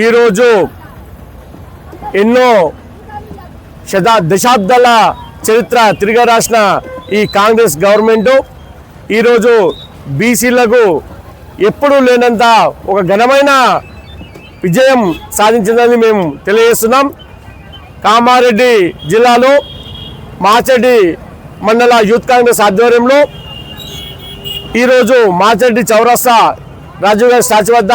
ఈరోజు ఎన్నో శతా దశాబ్దాల చరిత్ర తిరిగి రాసిన ఈ కాంగ్రెస్ గవర్నమెంటు ఈరోజు బీసీలకు ఎప్పుడూ లేనంత ఒక ఘనమైన విజయం సాధించిందని మేము తెలియజేస్తున్నాం. కామారెడ్డి జిల్లాలో మాచడి మండల యూత్ కాంగ్రెస్ ఆధ్వర్యంలో ఈరోజు మాచెడ్డి చౌరస్తా రాజీవ్ గాంధీ స్టాచ్యూ వద్ద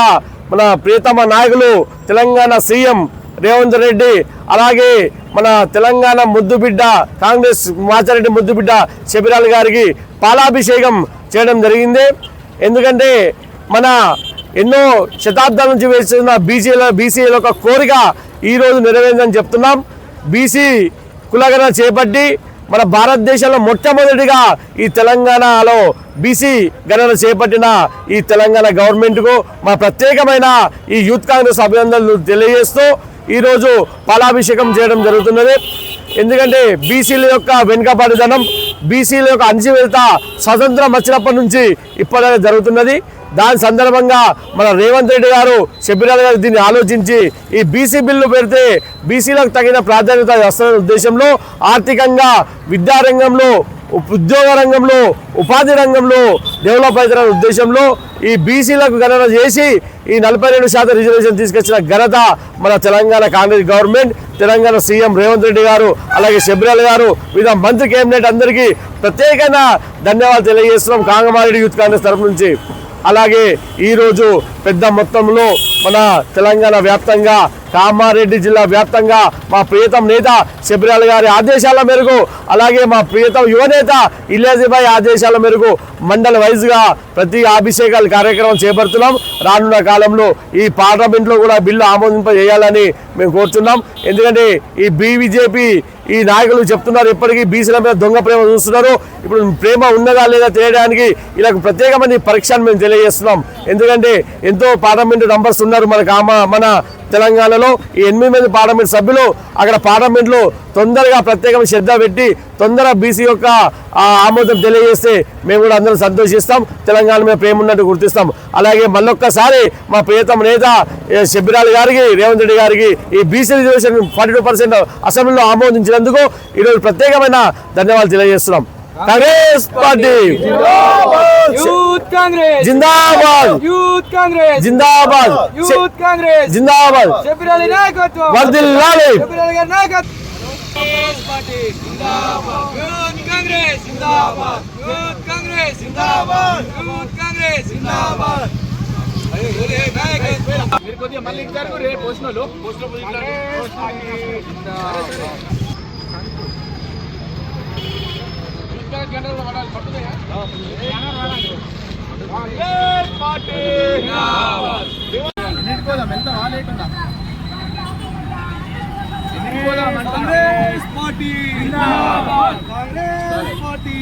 మన ప్రియతమ నాయకులు తెలంగాణ సీఎం రేవంత్ రెడ్డి అలాగే మన తెలంగాణ ముద్దుబిడ్డ కాంగ్రెస్ మాచారెడ్డి ముద్దుబిడ్డ శబిరాల్ గారికి పాలాభిషేకం చేయడం జరిగింది. ఎందుకంటే మన ఎన్నో శతాబ్దాల నుంచి వేస్తున్న బీసీల బీసీల యొక్క కోరిక ఈరోజు నెరవేరిందని చెప్తున్నాం. బీసీ కులగన చేపట్టి మన భారతదేశంలో మొట్టమొదటిగా ఈ తెలంగాణలో బీసీ గణన చేపట్టిన ఈ తెలంగాణ గవర్నమెంట్కు మా ప్రత్యేకమైన ఈ యూత్ కాంగ్రెస్ అభినందనలు తెలియజేస్తూ ఈరోజు పాలాభిషేకం చేయడం జరుగుతున్నది. ఎందుకంటే బీసీల యొక్క వెనుకబడిదనం బీసీల యొక్క అణచివేత స్వతంత్రం వచ్చినప్పటి నుంచి ఇప్పటికే జరుగుతున్నది. దాని సందర్భంగా మన రేవంత్ రెడ్డి గారు షబీరాల్ గారు దీన్ని ఆలోచించి ఈ బీసీ బిల్లు పెడితే బీసీలకు తగిన ప్రాధాన్యత వస్తున్న ఉద్దేశంలో ఆర్థికంగా విద్యారంగంలో ఉద్యోగ రంగంలో ఉపాధి రంగంలో డెవలప్ అవుతున్న ఉద్దేశంలో ఈ బీసీలకు గణన చేసి ఈ నలభై రెండు శాతం రిజర్వేషన్ తీసుకొచ్చిన ఘనత మన తెలంగాణ కాంగ్రెస్ గవర్నమెంట్ తెలంగాణ సీఎం రేవంత్ రెడ్డి గారు అలాగే శబరిలాల్ గారు వివిధ మంత్రి కేబినెట్ అందరికీ ప్రత్యేకంగా ధన్యవాదాలు తెలియజేస్తున్నాం కాంగమారెడ్డి యూత్ కాంగ్రెస్ తరఫు నుంచి. అలాగే ఈరోజు పెద్ద మొత్తంలో మన తెలంగాణ వ్యాప్తంగా కామారెడ్డి జిల్లా వ్యాప్తంగా మా ప్రియతం నేత శబరిలాల్ గారి ఆదేశాల మేరకు అలాగే మా ప్రియతం యువనేత ఇలియాజీబాయి ఆదేశాల మేరకు మండల వైజ్గా ప్రతి అభిషేకాల కార్యక్రమం చేపడుతున్నాం. రానున్న కాలంలో ఈ పార్లమెంట్లో కూడా బిల్లు ఆమోదింపజేయాలని మేము కోరుతున్నాం. ఎందుకంటే ఈ బీబీజేపీ ఈ నాయకులు చెప్తున్నారు ఇప్పటికీ బీసీల మీద దొంగ ప్రేమ చూస్తున్నారు. ఇప్పుడు ప్రేమ ఉన్నదా లేదా తెలియడానికి ఇలా ప్రత్యేకమైన పరీక్షను మేము తెలియజేస్తున్నాం. ఎందుకంటే ఎంతో పార్లమెంటు నంబర్స్ ఉన్నారు మన కామ మన తెలంగాణలో. ఈ ఎనిమిది మంది పార్లమెంట్ సభ్యులు అక్కడ పార్లమెంట్లో తొందరగా ప్రత్యేకమైన శ్రద్ధ పెట్టి తొందరగా బీసీ యొక్క ఆమోదం తెలియజేస్తే మేము కూడా అందరం సంతోషిస్తాం. తెలంగాణ మీద ప్రేమ ఉన్నట్టు గుర్తిస్తాం. అలాగే మళ్ళొక్కసారి మా ప్రియతమ నేత ఏ, శబిరాల్ గారికి రేవంత్ రెడ్డి గారికి ఈ BC reservation forty two percent అసెంబ్లీలో ఆమోదించినందుకు ఈరోజు ప్రత్యేకమైన ధన్యవాదాలు తెలియజేస్తున్నాం. కాంగ్రెస్ పార్టీ జిందాబాద్! జిందాబాద్! జిందాబాద్! కాంగ్రెస్ పార్టీ జిందాబాద్. యూత్ కాంగ్రెస్ జిందాబాద్. యూత్ కాంగ్రెస్ జిందాబాద్. యూత్ కాంగ్రెస్ జిందాబాద్. మీరు కొద్దిగా మళ్ళీ ఇచ్చారు రేపు పోస్టులు కాంగ్రెస్ పార్టీ? కాంగ్రెస్ పార్టీ